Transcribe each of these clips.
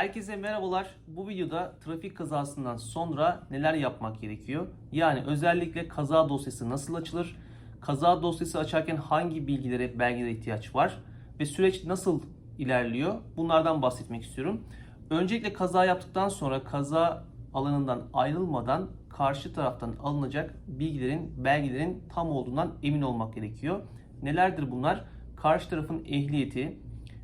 Herkese merhabalar. Bu videoda trafik kazasından sonra neler yapmak gerekiyor? Yani özellikle kaza dosyası nasıl açılır? Kaza dosyası açarken hangi bilgilere, belgelere ihtiyaç var? Ve süreç nasıl ilerliyor? Bunlardan bahsetmek istiyorum. Öncelikle kaza yaptıktan sonra kaza alanından ayrılmadan karşı taraftan alınacak bilgilerin, belgelerin tam olduğundan emin olmak gerekiyor. Nelerdir bunlar? Karşı tarafın ehliyeti,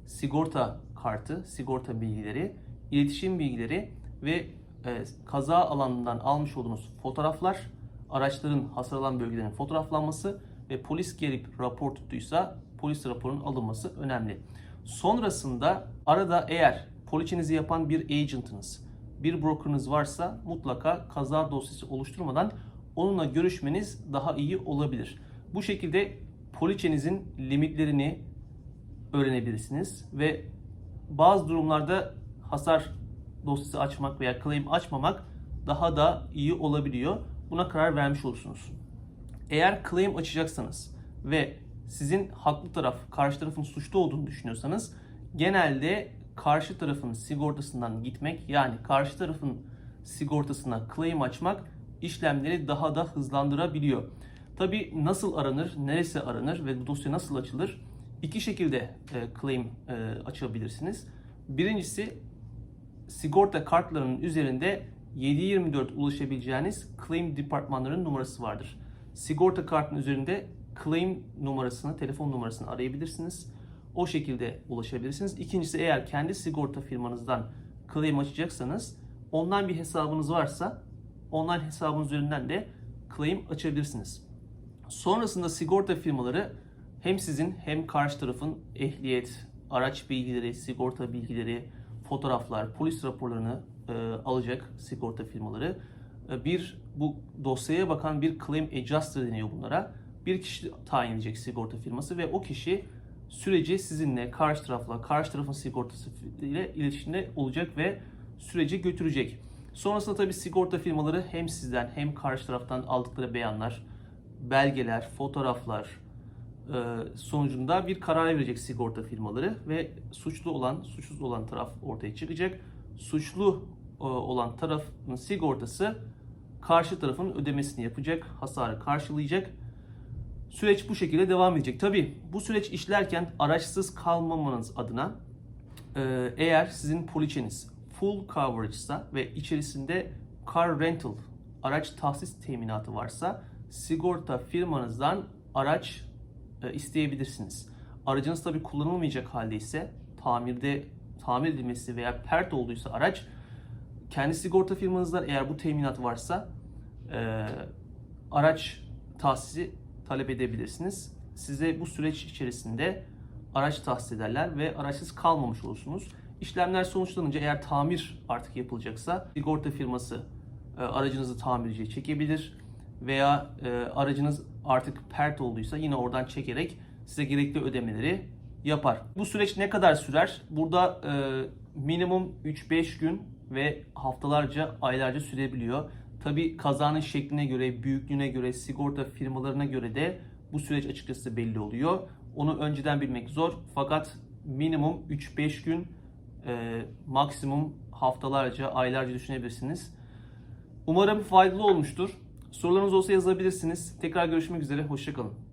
sigorta kartı, sigorta bilgileri, iletişim bilgileri ve e, kaza alanından almış olduğunuz fotoğraflar, araçların hasar alan bölgelerin fotoğraflanması ve polis gelip rapor tuttuysa polis raporunun alınması önemli. Sonrasında arada eğer poliçenizi yapan bir agentınız, bir brokerınız varsa mutlaka kaza dosyası oluşturmadan onunla görüşmeniz daha iyi olabilir. Bu şekilde poliçenizin limitlerini öğrenebilirsiniz ve bazı durumlarda hasar dosyası açmak veya claim açmamak daha da iyi olabiliyor. Buna karar vermiş olursunuz. Eğer claim açacaksanız ve sizin haklı taraf karşı tarafın suçlu olduğunu düşünüyorsanız genelde karşı tarafın sigortasından gitmek yani karşı tarafın sigortasına claim açmak işlemleri daha da hızlandırabiliyor. Tabi nasıl aranır, neresi aranır ve dosya nasıl açılır? İki şekilde e, claim e, açabilirsiniz. Birincisi sigorta kartlarının üzerinde 7/24 ulaşabileceğiniz claim departmanların numarası vardır. Sigorta kartının üzerinde claim numarasını, telefon numarasını arayabilirsiniz. O şekilde ulaşabilirsiniz. İkincisi eğer kendi sigorta firmanızdan claim açacaksanız online bir hesabınız varsa online hesabınız üzerinden de claim açabilirsiniz. Sonrasında sigorta firmaları hem sizin hem karşı tarafın ehliyet, araç bilgileri, sigorta bilgileri, fotoğraflar, polis raporlarını e, alacak sigorta firmaları. E, bir bu dosyaya bakan bir claim adjuster deniyor bunlara. Bir kişi tayin edecek sigorta firması ve o kişi süreci sizinle, karşı tarafla, karşı tarafın sigortası ile iletişimde olacak ve süreci götürecek. Sonrasında tabii sigorta firmaları hem sizden hem karşı taraftan aldıkları beyanlar, belgeler, fotoğraflar sonucunda bir karar verecek sigorta firmaları ve suçlu olan, suçsuz olan taraf ortaya çıkacak. Suçlu e, olan tarafın sigortası karşı tarafın ödemesini yapacak, hasarı karşılayacak. Süreç bu şekilde devam edecek. Tabi bu süreç işlerken araçsız kalmamanız adına e, eğer sizin poliçeniz full coverage ise ve içerisinde car rental araç tahsis teminatı varsa sigorta firmanızdan araç e, isteyebilirsiniz. Aracınız tabi kullanılmayacak halde ise tamirde tamir edilmesi veya pert olduysa araç kendi sigorta firmanızdan eğer bu teminat varsa e, araç tahsisi talep edebilirsiniz. Size bu süreç içerisinde araç tahsis ederler ve araçsız kalmamış olursunuz. İşlemler sonuçlanınca eğer tamir artık yapılacaksa sigorta firması e, aracınızı tamirciye çekebilir veya e, aracınız artık pert olduysa yine oradan çekerek size gerekli ödemeleri yapar. Bu süreç ne kadar sürer? Burada e, minimum 3-5 gün ve haftalarca, aylarca sürebiliyor. Tabi kazanın şekline göre, büyüklüğüne göre, sigorta firmalarına göre de bu süreç açıkçası belli oluyor. Onu önceden bilmek zor fakat minimum 3-5 gün, e, maksimum haftalarca, aylarca düşünebilirsiniz. Umarım faydalı olmuştur. Sorularınız olsa yazabilirsiniz. Tekrar görüşmek üzere, hoşçakalın.